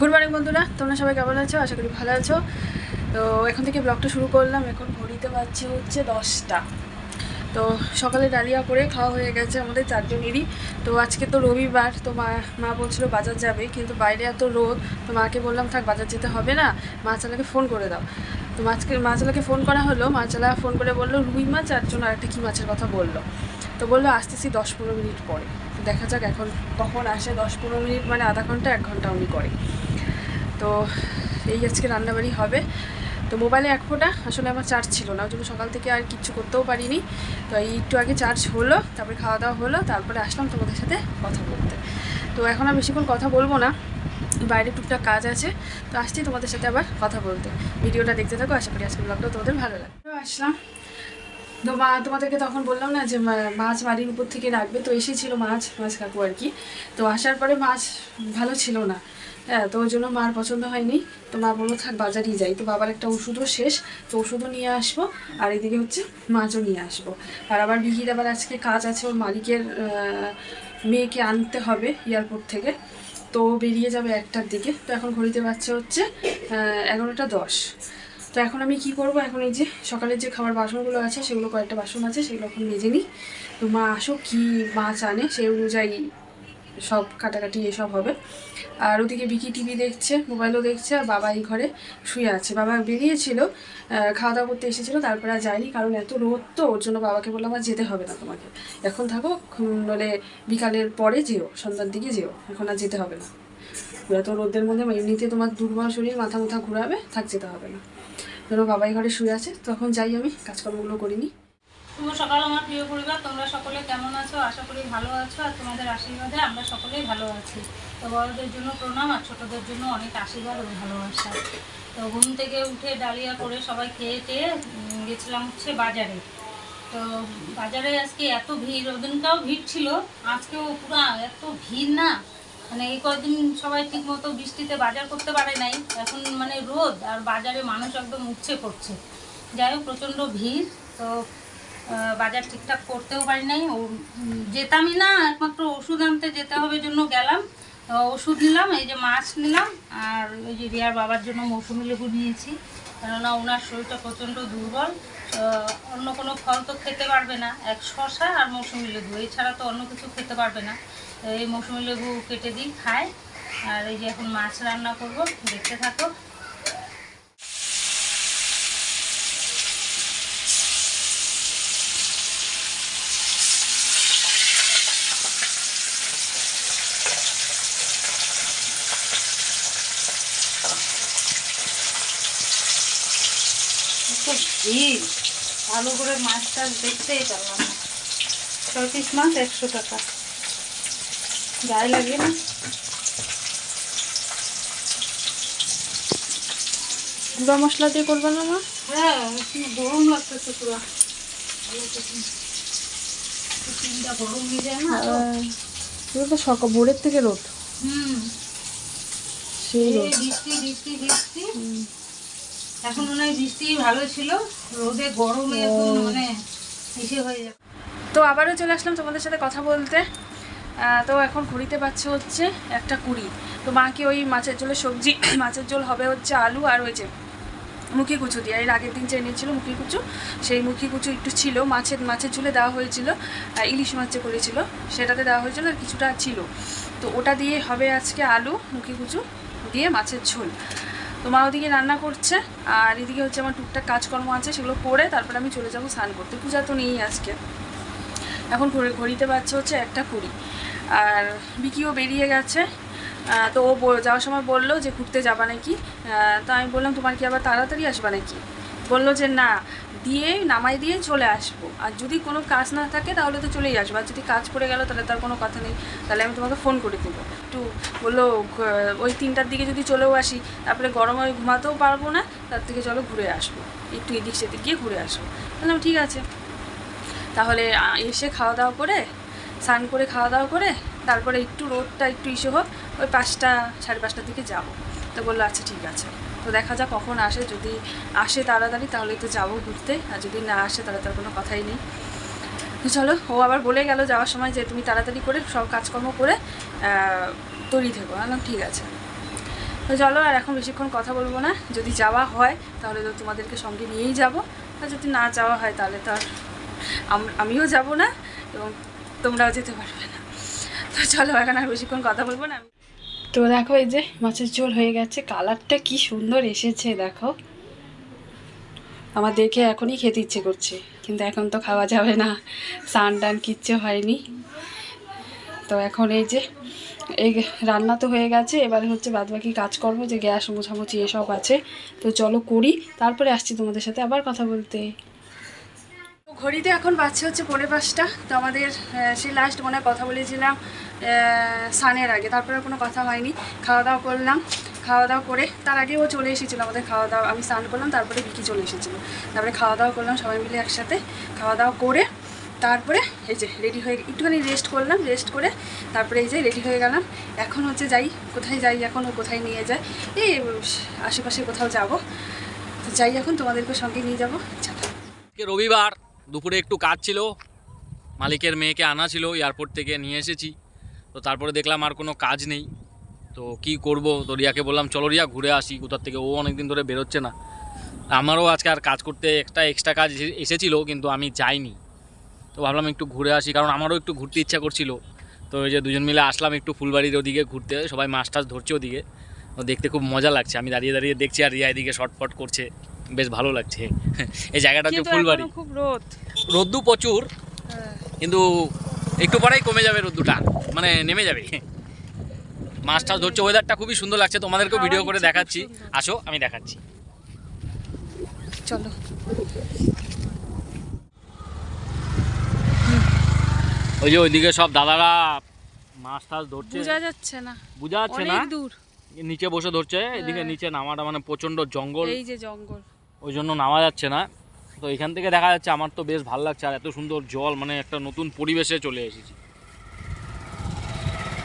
Good morning বন্ধুরা, তোমরা সবাই কেমন আছো? আশা করি ভালো আছো। তো এখন থেকে ব্লগটা শুরু করলাম। এখন ঘড়িতে পাচ্ছি হচ্ছে দশটা। তো সকালে ডালিয়া করে খাওয়া হয়ে গেছে আমাদের চারজনেরই। তো আজকে তো রবিবার, তো মা মা বলছিল বাজার যাবে, কিন্তু বাইরে এত রোদ, তো মাকে বললাম, থাক, বাজার যেতে হবে না, মা চালাকে ফোন করে দাও। তো মাছকে, মা চালাকে ফোন করা হলো, মা চালা ফোন করে বলল, রুই মাছ আর জন্য আরেকটা কী মাছের কথা বলল? তো বলল, আসতেছি দশ পনেরো মিনিট পরে। দেখা যাক এখন কখন আসে, দশ পনেরো মিনিট মানে আধা ঘণ্টা, এক ঘণ্টা উনি করে। তো এই আজকে রান্নাবাড়ি হবে। তো মোবাইলে এক ফোঁটা আসলে আমার চার্জ ছিল না, ওই জন্য সকাল থেকে আর কিচ্ছু করতেও পারিনি। তো এই একটু আগে চার্জ হলো, তারপরে খাওয়া দাওয়া হলো, তারপরে আসলাম তোমাদের সাথে কথা বলতে। তো এখন আর বেশিক্ষণ কথা বলব না, বাইরে টুকটাক কাজ আছে, তো আসছি তোমাদের সাথে আবার কথা বলতে। ভিডিওটা দেখতে থাকো, আশা করি আজকের ব্লগটা তোমাদের ভালো লাগে তো আসলাম। তো মা, তোমাদেরকে তখন বললাম না যে মাছ বাড়ির উপর থেকে রাখবে, তো এসেছিল মাছ মাছ কাকু আর কি। তো আসার পরে মাছ ভালো ছিল না। হ্যাঁ তো ওই জন্য মার পছন্দ হয়নি। তো মা বলল, থাক, বাজারই যাই। তো বাবার একটা ওষুধও শেষ, তো ওষুধও নিয়ে আসব, আর এদিকে হচ্ছে মাছও নিয়ে আসব। আর আবার বিহির আবার আজকে কাজ আছে, ওর মালিকের মেয়েকে আনতে হবে এয়ারপোর্ট থেকে। তো বেরিয়ে যাবে একটার দিকে। তো এখন ঘড়িতে বাচ্চা হচ্ছে এগারোটা দশ। তো এখন আমি কি করব? এখন এই যে সকালের যে খাবার বাসনগুলো আছে, সেগুলো কয়েকটা বাসন আছে, সেগুলো এখন মেজে নিই। তো মা আসো কি মাছ আনে, সেই অনুযায়ী সব কাটাকাটি এসব হবে। আর ওদিকে বিকি টিভি দেখছে, মোবাইলও দেখছে, আর বাবা এই ঘরে শুয়ে আছে। বাবা বেরিয়েছিল খাওয়া দাওয়া করতে এসেছিল, তারপরে আর যায়নি, কারণ এত রোদ তো, ওর জন্য বাবাকে বললাম আর যেতে হবে না তোমাকে। এখন থাকো নলে বিকালের পরে যেও, সন্ধ্যার দিকে যেও, এখন আর যেতে হবে না। এত রোদের মধ্যে এমনিতে তোমার দুর্বল শরীর, মাথা মাথা ঘুরাবে, থাক যেতে হবে না। ধরো বাবাই ঘরে শুয়ে আছে, তখন যাই আমি, কাজকর্মগুলো করিনি। শুভ সকাল আমার প্রিয় পরিবার। তোমরা সকলে কেমন আছো? আশা করি ভালো আছো আর তোমাদের আশীর্বাদে আমরা সকলেই ভালো আছি। তো বড়দের জন্য প্রণাম আর ছোটদের জন্য অনেক আশীর্বাদ ও ভালোবাসা। তো ঘুম থেকে উঠে ডালিয়া করে সবাই খেয়ে টেয়ে গেছিলাম হচ্ছে বাজারে। তো বাজারে আজকে এত ভিড়, ওদিনকাও ভিড় ছিল। আজকেও পুরা এত ভিড় না। মানে এই কদিন সবাই ঠিক মতো বৃষ্টিতে বাজার করতে পারে নাই। এখন মানে রোদ আর বাজারে মানুষ একদম উচ্ছে পড়ছে। যাই হোক, প্রচণ্ড ভিড়। তো বাজার ঠিকঠাক করতেও পারি নাই। ও যেতামই না, একমাত্র ওষুধ আনতে যেতে হবে জন্য গেলাম। ওষুধ নিলাম, এই যে মাছ নিলাম, আর ওই যে রিয়ার বাবার জন্য মৌসুমি লেবু নিয়েছি। কেননা ওনার শরীরটা প্রচণ্ড দুর্বল অন্য কোনো ফল তো খেতে পারবে না, এক শশা আর মৌসুমি লেবু। এছাড়া তো অন্য কিছু খেতে পারবে না। এই মৌসুমি লেবু কেটে দিই খায় আর এই যে এখন মাছ রান্না করব, দেখতে থাকো এত ভিড় ভালো করে মাছ টাছ দেখতেই পারলাম না। ছয় পিস মাছ একশো টাকা। গায়ে লাগে না? গুঁড়া মশলা দিয়ে করবে না হ্যাঁ গরম লাগতেছে পুরো। গরম হয়ে যায় না তো। সকাল ভোরের থেকে রোদ। হুম। সেই রোদ। বৃষ্টি বৃষ্টি বৃষ্টি। এখন মনে হয় বৃষ্টি ভালো ছিল রোদে গরমে মানে হয়ে যাবে তো আবারও চলে আসলাম তোমাদের সাথে কথা বলতে। তো এখন ঘুরিতে পাচ্ছে হচ্ছে একটা কুড়ি। তো মাকে ওই মাছের ঝোলের সবজি মাছের ঝোল হবে হচ্ছে আলু আর ওই যে মুখি কুচু দিয়ে। এর আগের দিন যে এনেছিল মুখি কুচু সেই মুখি কুচু একটু ছিল। মাছের মাছের ঝোলে দেওয়া হয়েছিল ইলিশ মাছ যে করেছিল সেটাতে দেওয়া হয়েছিল আর কিছুটা ছিল। তো ওটা দিয়ে হবে আজকে আলু মুখি কুচু দিয়ে মাছের ঝোল। তো মা ওদিকে রান্না করছে, আর এদিকে হচ্ছে আমার টুকটাক কাজকর্ম আছে, সেগুলো করে তারপরে আমি চলে যাব স্নান করতে। পূজা তো নেই আজকে। এখন ঘড়ি- ঘড়িতে বাচ্চা হচ্ছে একটা কুড়ি। আর বিকিও বেরিয়ে গেছে তো ও যাওয়ার সময় বলল যে ঘুরতে যাবা নাকি? তো আমি বললাম, তোমার কি আবার তাড়াতাড়ি আসবা নাকি? বলল যে, না দিয়ে নামাই দিয়ে চলে আসব। আর যদি কোনো কাজ না থাকে, তাহলে তো চলেই আসব। আর যদি কাজ পড়ে গেল, তাহলে তার কোনো কথা নেই। তাহলে আমি তোমাকে ফোন করে দেবো। একটু বলল ওই তিনটার দিকে যদি চলেও আসি, তারপরে গরমে ঘুমাতেও পারব না, তার থেকে চলো ঘুরে আসব। একটু এদিক সেদিক গিয়ে ঘুরে আসব। বললাম, ঠিক আছে। তাহলে এসে খাওয়া দাওয়া করে, স্নান করে খাওয়া দাওয়া করে, তারপরে একটু রোদটা একটু ইসে হোক, ওই পাঁচটা, সাড়ে পাঁচটার দিকে যাব। তো বলল আচ্ছা ঠিক আছে। তো দেখা যাক কখন আসে। যদি আসে তাড়াতাড়ি, তাহলে তো যাব ঘুরতে। আর যদি না আসে, তাহলে তার কোনো কথাই নেই। তো চলো, ও আবার বলে গেল যাওয়ার সময় যে তুমি তাড়াতাড়ি করে সব কাজকর্ম করে তৈরি থেকো। বললাম, ঠিক আছে। তো চলো, আর এখন বেশিক্ষণ কথা বলব না। যদি যাওয়া হয়, তাহলে তো তোমাদেরকে সঙ্গে নিয়েই যাব। আর যদি না যাওয়া হয়, তাহলে তো আর আমিও যাব না এবং তোমরাও যেতে পারবে না। তো চলো, এখন আর বেশিক্ষণ কথা বলব না। তো দেখো এই যে মাছের ঝোল হয়ে গেছে। কালারটা কি সুন্দর এসেছে, দেখো। আমার দেখে এখনই খেতে ইচ্ছে করছে, কিন্তু এখন তো খাওয়া যাবে না। স্নান টান কিচ্ছু হয়নি। তো এখন এই যে, এই রান্না তো হয়ে গেছে, এবারে হচ্ছে বাদবাকি কাজ করব যে গ্যাস মোছামুছি এসব আছে। তো চলো করি, তারপরে আসছি তোমাদের সাথে আবার কথা বলতে। ঘড়িতে এখন বাচ্চা হচ্ছে পৌনে পাঁচটা। তো আমাদের সেই লাস্ট মনে কথা বলেছিলাম সানের আগে। তারপরে কোনো কথা হয়নি। খাওয়া দাওয়া করলাম। খাওয়া দাওয়া করে তার আগে ও চলে এসেছিল আমাদের খাওয়া দাওয়া। আমি স্নান করলাম, তারপরে বিকি চলে এসেছিল। তারপরে খাওয়া দাওয়া করলাম, সবাই মিলে একসাথে খাওয়া দাওয়া করে তারপরে এই যে রেডি হয়ে একটুখানি রেস্ট করলাম রেস্ট করে তারপরে এই যে রেডি হয়ে গেলাম। এখন হচ্ছে যাই, কোথায় যাই, এখন ও কোথায় নিয়ে যায়? এই আশেপাশে কোথাও যাব। তো যাই এখন তোমাদেরকে সঙ্গে নিয়ে যাব। রবিবার দুপুরে একটু কাজ ছিল। মালিকের মেয়েকে আনা ছিল, এয়ারপোর্ট থেকে নিয়ে এসেছি। তো তারপরে দেখলাম আর কোনো কাজ নেই। তো কি করব? তো রিয়াকে বললাম, চলো রিয়া, ঘুরে আসি। কোথার থেকে? ও অনেক দিন ধরে বেরোচ্ছে না। আমারও আজকে আর কাজ করতে একটা এক্সট্রা কাজ এসে- এসেছিল, কিন্তু আমি যাইনি। তো ভাবলাম একটু ঘুরে আসি, কারণ আমারও একটু ঘুরতে ইচ্ছা করছিল। তো ওই যে দুজন মিলে আসলাম একটু ফুলবাড়ির ওদিকে ঘুরতে। সবাই মাছ টাছ ধরছে ওদিকে। দেখতে খুব মজা লাগছে। আমি দাঁড়িয়ে দাঁড়িয়ে দেখছি আর রিয়া এদিকে শর্টফট করছে। বেশ ভালো লাগছে। এই জায়গাটা হচ্ছে ফুলবাড়ি। খুব রোদ। রোদ্দু প্রচুর হ্যাঁ। কিন্তু একটু পরেই কমে যাবে রোদ্দুটা মানে নেমে যাবে। মাছ টাছ ধরছে ওয়েদারটা খুবই সুন্দর লাগছে তোমাদেরকেও ভিডিও করে দেখাচ্ছি। আসো আমি দেখাচ্ছি। চলো। ওই যে ওইদিকে সব দাদারা মাছ টাছ ধরছে। বোঝা যাচ্ছে না। বোঝা যাচ্ছে না? দূর। নিচে বসে ধরছে এদিকে হ্যাঁ। নিচে নামাটা মানে প্রচণ্ড জঙ্গল। এই যে জঙ্গল। ওই জন্য নামা যাচ্ছে না। তো এখান থেকে দেখা যাচ্ছে আমার তো বেশ ভালো লাগছে আর এত সুন্দর জল মানে একটা নতুন পরিবেশে চলে এসেছি।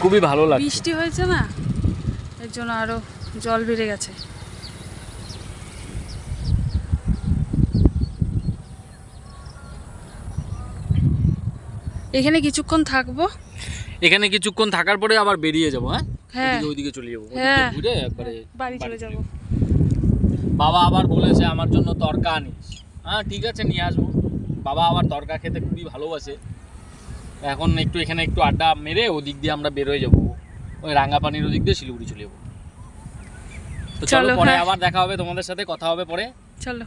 খুবই ভালো লাগছে। বৃষ্টি হয়েছে না? এর জন্য আরও জল বেড়ে গেছে। এখানে কিছুক্ষণ থাকব। এখানে কিছুক্ষণ থাকার পরে আবার বেরিয়ে যাব হ্যাঁ? হ্যাঁ। ওইদিকে চলে যাব। হ্যাঁ। ঘুরে একবারে বাড়ি চলে যাব। বাবা আবার বলেছে আমার জন্য তরকা আনিস। হ্যাঁ ঠিক আছে নিয়ে আসব। বাবা আবার তরকা খেতে খুবই ভালোবাসে। এখন একটু এখানে একটু আড্ডা মেরে ওদিক দিয়ে আমরা বেরোয় যাব। ওই রাঙ্গাপানির ওদিক দিয়ে শিলিগুড়ি চলে যাব। তো চলো পরে হ্যাঁ। আবার দেখা হবে তোমাদের সাথে কথা হবে পরে। চলো।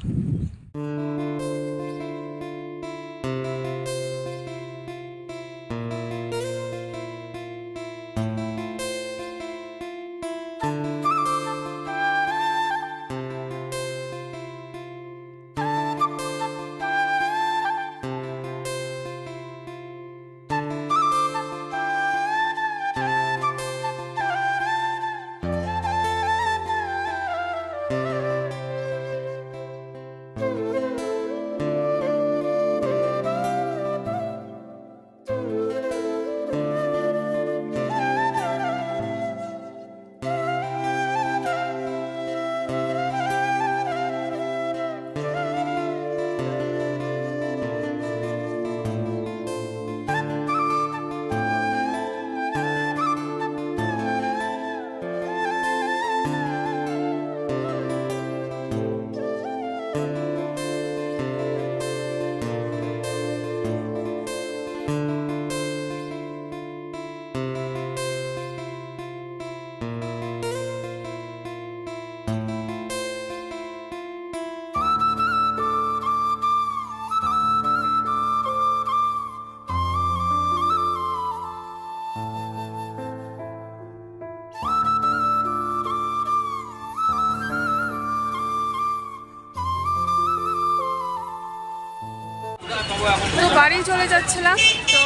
বাড়ি চলে যাচ্ছিলাম তো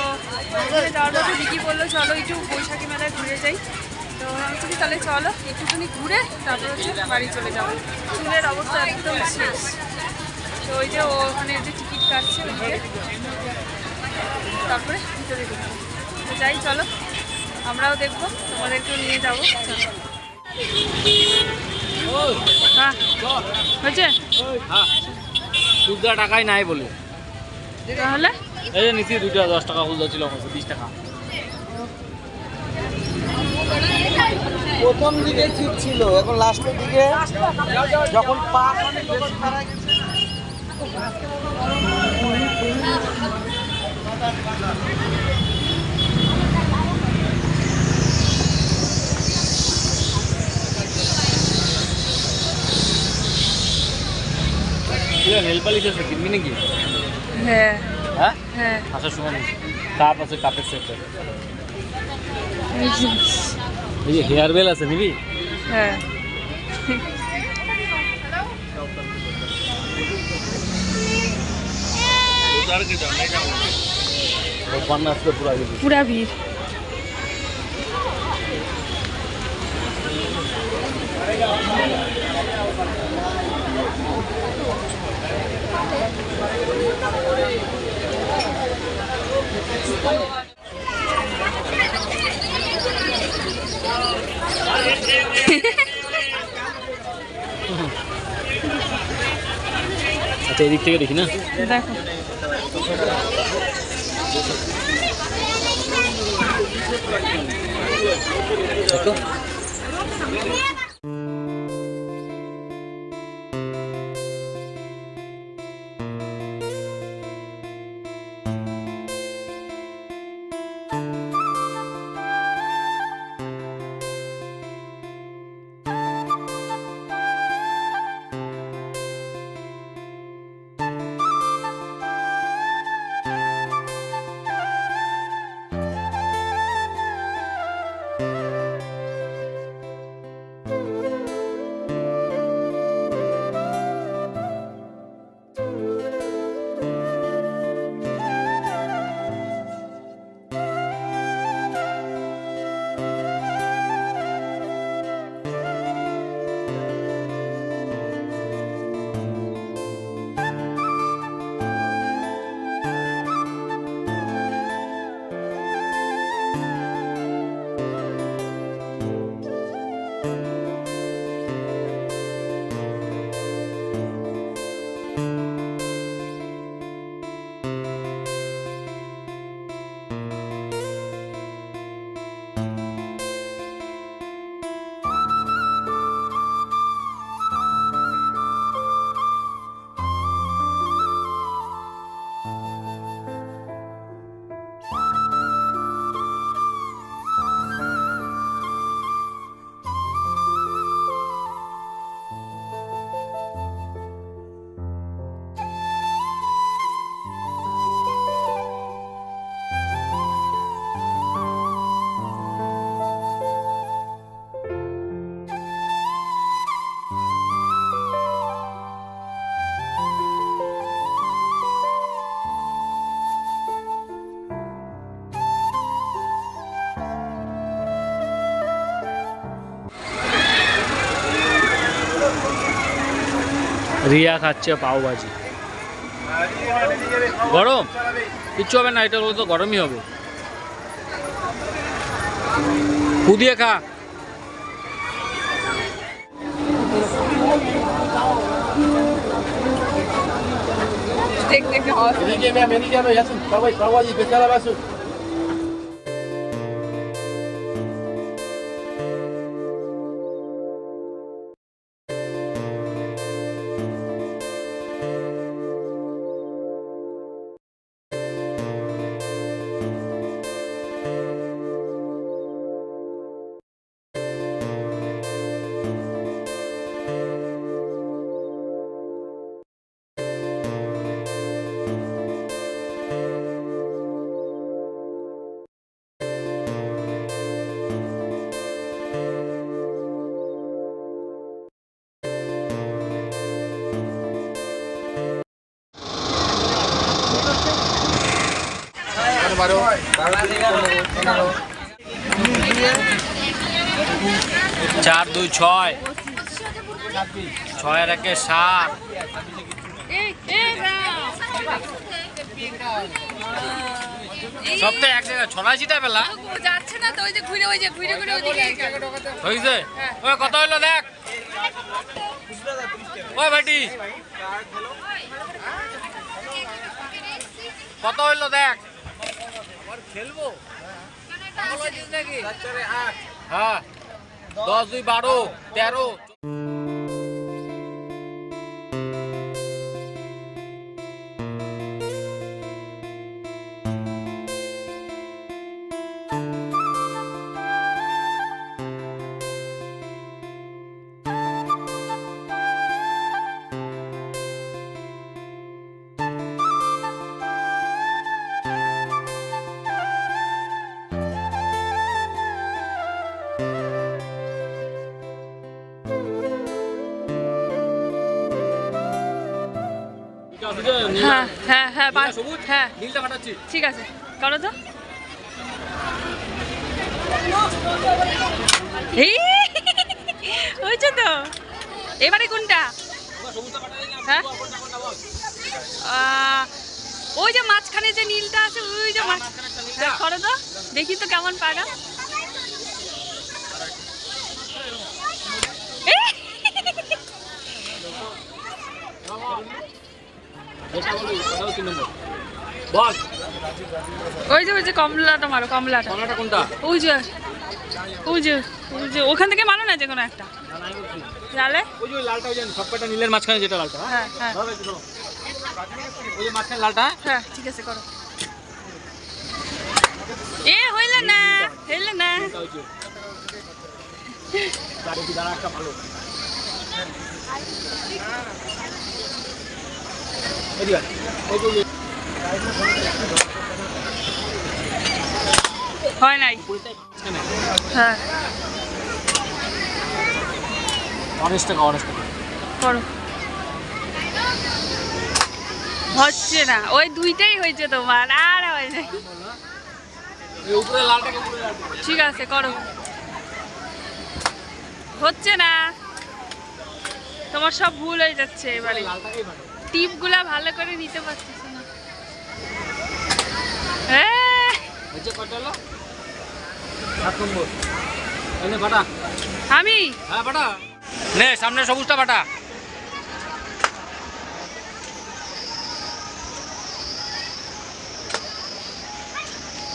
ওখানে যাওয়ার পথে বিকি বলল চলো একটু বৈশাখী মেলায় ঘুরে যাই। তো আমি বলছি তাহলে চলো একটুখানি ঘুরে তারপর হচ্ছে বাড়ি চলে যাব। চুলের অবস্থা একদম শেষ। তো ওই যে ওখানে যে টিকিট কাটছে ওইদিকে তারপরে ভিতরে ঢুকবো তো যাই চলো আমরাও দেখব তোমাদেরকেও নিয়ে যাব হ্যাঁ হয়েছে? হ্যাঁ টাকাই নাই বলে। তাহলে? এই যে নিচে দুইটা দশ টাকা খুচরা ছিল আমার বিশ টাকা। প্রথম দিকে ঠিক ছিল এখন লাস্টের দিকে যখন পা বেশি গেছে নেল আছে কিনবি নাকি? হ্যাঁ। হ্যাঁ? হ্যাঁ। আসার সময় কাপ আছে কাপের সেট এই যে, এই যে হেয়ার বেল আছে নিবি হ্যাঁ। পুরো পুরা ভিড়। আচ্ছা এদিক থেকে দেখি না? দেখো। দেখো। রিয়া খাচ্ছে পাও ভাজি। গরম? কিচ্ছু হবে না এটা তো গরমই হবে। কুদিয়ে খা। দেখতে দেখতে হওয়া এদিকে ম্যাম এদিকে আমি আসুন সবাই সবাই বেচারা আসুন চার দুই ছয়। ছয়ের একে সাত। সব তো এক জায়গায় ছড়াই ছিটা পেলা যাচ্ছে না তো ওই যে ঘুরে ওই যে ঘুরে ঘুরে ওইদিকে হয়েছে? ওই কত হইল দেখ? ওই ভাইটি। কত হইল দেখ? খেলব? হ্যাঁ। দশ দুই বারো তেরো হ্যাঁ হ্যাঁ হ্যাঁ হ্যাঁ ঠিক আছে করো তো হয়েছে তো এবারে কোনটা হ্যাঁ ওই যে মাঝখানে যে নীলটা আছে ওই যে হ্যাঁ, করো তো দেখি তো কেমন পারো! বল ওই যে ওই যে কমলাটা মারো কমলাটা। কমলাটা কোনটা? ওই যে ওই যে ওই যে ওখান থেকে মানো না যে কোনো একটা। লালে? ওই যে লালটা ওই যে নীলের মাঝখানে যেটা লালটা হ্যাঁ? হ্যাঁ হ্যাঁ। ওই যে মাঝখানে লালটা হ্যাঁ? ঠিক আছে করো। এ হইল না হইল না। এটা হচ্ছে দেখি দাঁড়া একটা ভালো এদিকে আয়। ওই যে- ওই যে হয় নাই? হ্যাঁ। অরেঞ্জ টাকা অরেঞ্জ টাকা করো। হচ্ছে না ওই দুইটাই হয়েছে তোমার আর হয় নাই। ঠিক আছে করো। হচ্ছে না। তোমার সব ভুল হয়ে যাচ্ছে এবারে। টিপগুলা ভালো করে নিতে পারছিস না। আমি? হ্যাঁ বাটা। নে সামনে সবুজটা বাটা।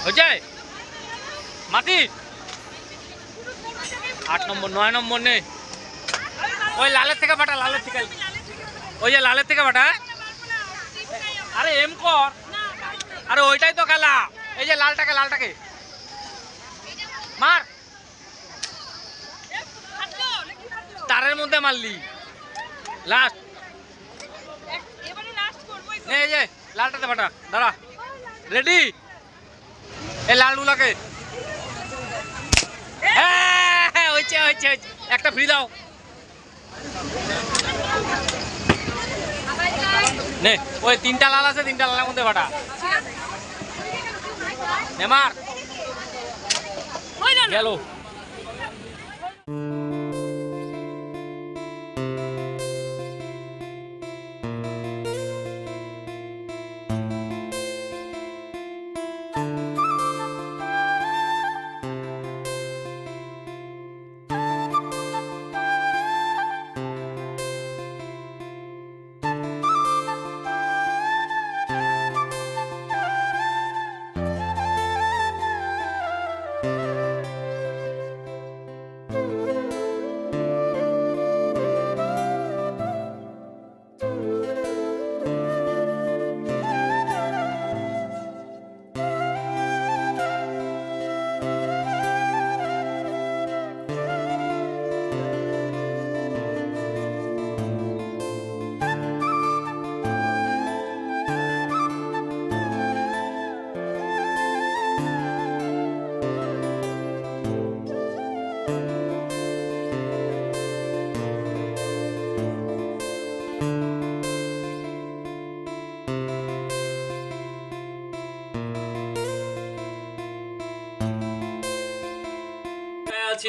হয়েছে? মাটি? আট নম্বর নয় নম্বর নেই ওই লালের থেকে বাটা লালের থেকে। ওই যে লালের থেকে বাটা আরে এম কর আরে ওইটাই তো খেলা এই যে লালটাকে লালটাকে মার তারের মধ্যে মারলি লাস্ট এই যে লালটাতে ফাটা দাঁড়া রেডি এই লালগুলাকে হ্যাঁ, হয়েছে হয়েছে। একটা ফ্রি দাও নে ওই তিনটা লাল আছে তিনটা লালের মধ্যে ফাটা। নেমার। গেল।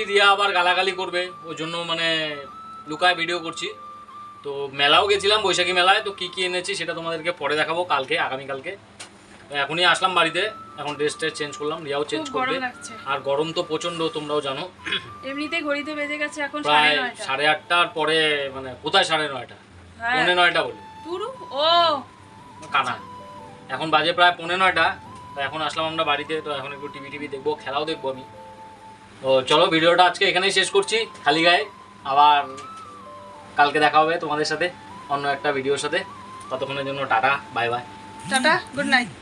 রিয়া আবার গালাগালি করবে? ওই জন্য মানে লুকায় ভিডিও করছি। তো মেলাও গেছিলাম বৈশাখী মেলায়। তো কি কি এনেছি সেটা তোমাদেরকে পরে দেখাবো কালকে আগামীকালকে। তো এখনই আসলাম বাড়িতে। এখন ড্রেস ট্রেস চেঞ্জ করলাম রিয়াও চেঞ্জ করবে। আর গরম তো প্রচণ্ড তোমরাও জানো। এমনিতেই ঘড়িতে বেজে গেছে এখন প্রায় সাড়ে আটটার পরে মানে কোথায় সাড়ে নয়টা? হ্যাঁ। পৌনে নয়টা বলি। পুরু? ও! কানা। এখন বাজে প্রায় পৌনে নয়টা। তো এখন আসলাম আমরা বাড়িতে। তো এখন একটু টিভি টিভি দেখব খেলাও দেখব আমি। তো চলো ভিডিওটা আজকে এখানেই শেষ করছি, খালি গায়ে। আবার কালকে দেখা হবে তোমাদের সাথে, অন্য একটা ভিডিওর সাথে। ততক্ষণের জন্য tata bye bye tata good night